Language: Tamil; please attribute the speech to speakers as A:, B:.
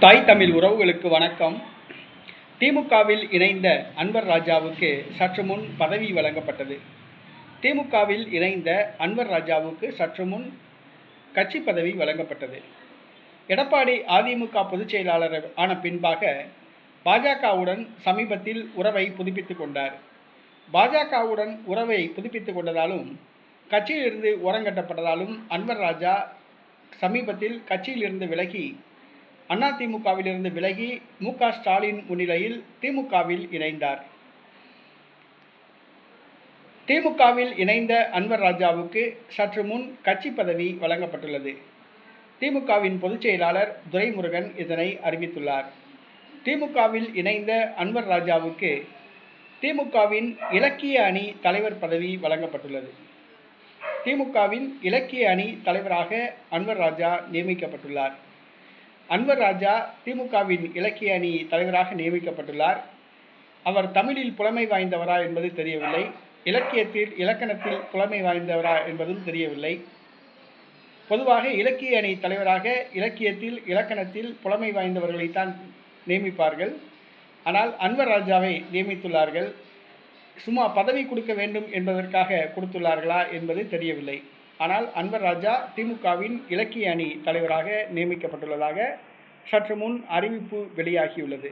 A: தாய் தமிழ் உறவுகளுக்கு வணக்கம். திமுகவில் இணைந்த அன்வர் ராஜாவுக்கு சற்று முன் பதவி வழங்கப்பட்டது. திமுகவில் இணைந்த அன்வர் ராஜாவுக்கு சற்று முன் கட்சி பதவி வழங்கப்பட்டது. எடப்பாடி அதிமுக பொதுச் செயலாளர் ஆன பின்பாக பாஜகவுடன் சமீபத்தில் உறவை புதுப்பித்துக் கொண்டார். பாஜகவுடன் உறவை புதுப்பித்துக் கொண்டதாலும் கட்சியிலிருந்து ஓரங்கட்டப்பட்டதாலும் அன்வர் ராஜா சமீபத்தில் கட்சியிலிருந்து விலகி அதிமுகவிலிருந்து விலகி மு க. ஸ்டாலின் முன்னிலையில் திமுகவில் இணைந்தார். திமுகவில் இணைந்த அன்வர் ராஜாவுக்கு சற்று முன் கட்சி பதவி வழங்கப்பட்டுள்ளது. திமுகவின் பொதுச் செயலாளர் துரைமுருகன் இதனை அறிவித்துள்ளார். திமுகவில் இணைந்த அன்வர் ராஜாவுக்கு திமுகவின் இலக்கிய அணி தலைவர் பதவி வழங்கப்பட்டுள்ளது. திமுகவின் இலக்கிய அணி தலைவராக அன்வர் ராஜா நியமிக்கப்பட்டுள்ளார். அன்வர் ராஜா திமுகவின் இலக்கிய அணி தலைவராக நியமிக்கப்பட்டுள்ளார். அவர் தமிழில் புலமை வாய்ந்தவரா என்பது தெரியவில்லை. இலக்கியத்தில் இலக்கணத்தில் புலமை வாய்ந்தவரா என்பதும் தெரியவில்லை. பொதுவாக இலக்கிய அணி தலைவராக இலக்கியத்தில் இலக்கணத்தில் புலமை வாய்ந்தவர்களைத்தான் நியமிப்பார்கள். ஆனால் அன்வர் ராஜாவை நியமித்துள்ளார்கள். சும்மா பதவி கொடுக்க வேண்டும் என்பதற்காக கொடுத்துள்ளார்களா என்பது தெரியவில்லை. ஆனால் அன்வர் ராஜா திமுகவின் இலக்கிய அணி தலைவராக நியமிக்கப்பட்டுள்ளதாக சற்று முன் அறிவிப்பு வெளியாகியுள்ளது.